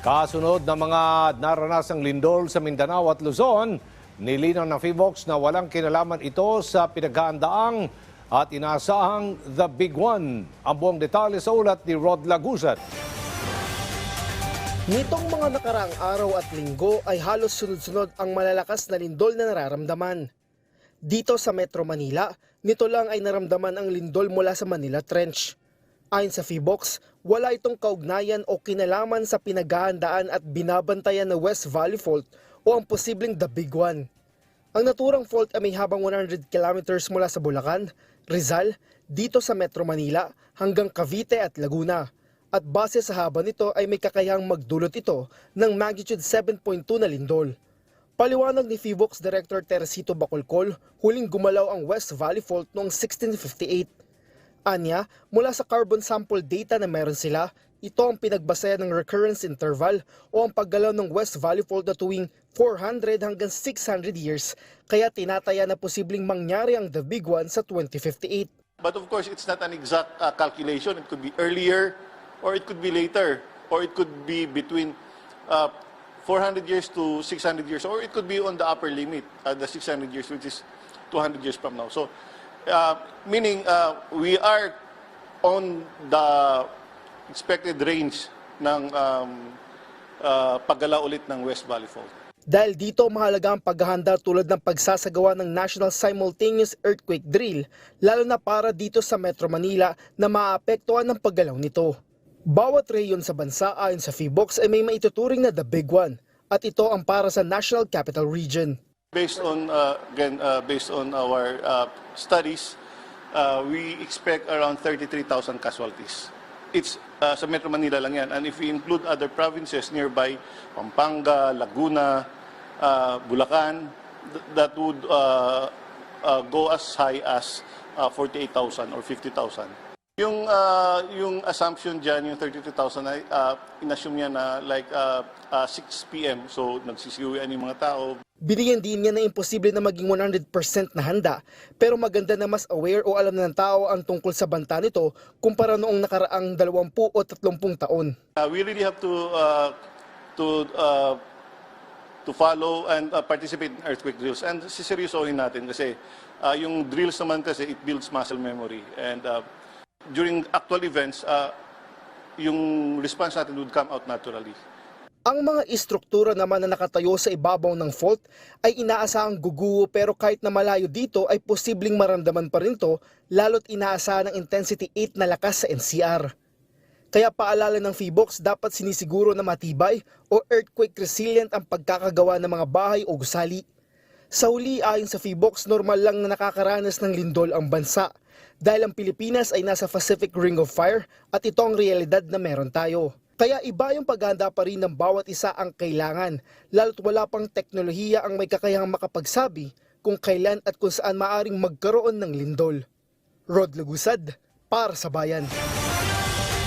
Kasunod ng mga naranasang lindol sa Mindanao at Luzon, nilinaw ng FIVOX na walang kinalaman ito sa pinaghaandaang at inaasahang The Big One. Ang buong detalye sa ulat ni Rod Laguzat. Nitong mga nakaraang araw at linggo ay halos sunod-sunod ang malalakas na lindol na nararamdaman. Dito sa Metro Manila, nito lang ay naramdaman ang lindol mula sa Manila Trench. Ayon sa FIBOX, wala itong kaugnayan o kinalaman sa pinaghahandaan at binabantayan na West Valley Fault o ang posibleng The Big One. Ang naturang fault ay may habang 100 kilometers mula sa Bulacan, Rizal, dito sa Metro Manila hanggang Cavite at Laguna. At base sa haba nito ay may kakayahang magdulot ito ng magnitude 7.2 na lindol. Paliwanag ni FIVOX Director Teresito Bacolcol, huling gumalaw ang West Valley Fault noong 1658. Anya, mula sa carbon sample data na meron sila, ito ang pinagbasayan ng recurrence interval o ang paggalaw ng West Valley Fault na tuwing 400 hanggang 600 years, kaya tinataya na posibleng mangyari ang The Big One sa 2058. But of course, it's not an exact uh, calculation. It could be earlier, or it could be later, or it could be between uh, 400 years to 600 years, or it could be on the upper limit, uh, the 600 years, which is 200 years from now. So, uh, meaning uh, we are on the expected range ng um, uh, paggala ulit ng West Valley Fault. Dahil dito mahalaga ang paghahanda tulad ng pagsasagawa ng National Simultaneous Earthquake Drill, lalo na para dito sa Metro Manila na maapektuhan ng paggalaw nito. Bawat rehiyon sa bansa ayon sa FIBOX ay may maituturing na the big one at ito ang para sa National Capital Region. Based on uh, again uh, based on our uh, studies, uh, we expect around 33,000 casualties. It's uh, sa Metro Manila lang yan. And if we include other provinces nearby, Pampanga, Laguna, uh, Bulacan, th- that would uh, uh, go as high as uh, 48,000 or 50,000. Yung uh, yung assumption diyan yung 32,000 ay uh, inassume niya na like uh, uh, 6 PM so nagsisiuwian yung mga tao Binigyan din niya na imposible na maging 100% na handa pero maganda na mas aware o alam na ng tao ang tungkol sa banta nito kumpara noong nakaraang 20 o 30 taon. Uh, we really have to uh, to uh, to follow and uh, participate in earthquake drills. And siseryosohin natin kasi uh, yung drills naman kasi it builds muscle memory. And uh, during actual events, uh, yung response natin would come out naturally. Ang mga istruktura naman na nakatayo sa ibabaw ng fault ay inaasahang guguho pero kahit na malayo dito ay posibleng maramdaman pa rin to lalo't inaasahan ng intensity 8 na lakas sa NCR. Kaya paalala ng FIBOX dapat sinisiguro na matibay o earthquake resilient ang pagkakagawa ng mga bahay o gusali. Sa huli ayon sa FIBOX, normal lang na nakakaranas ng lindol ang bansa dahil ang Pilipinas ay nasa Pacific Ring of Fire at ito ang realidad na meron tayo. Kaya iba yung paghanda pa rin ng bawat isa ang kailangan, lalo't wala pang teknolohiya ang may kakayahang makapagsabi kung kailan at kung saan maaring magkaroon ng lindol. Rod Lagusad, para sa bayan.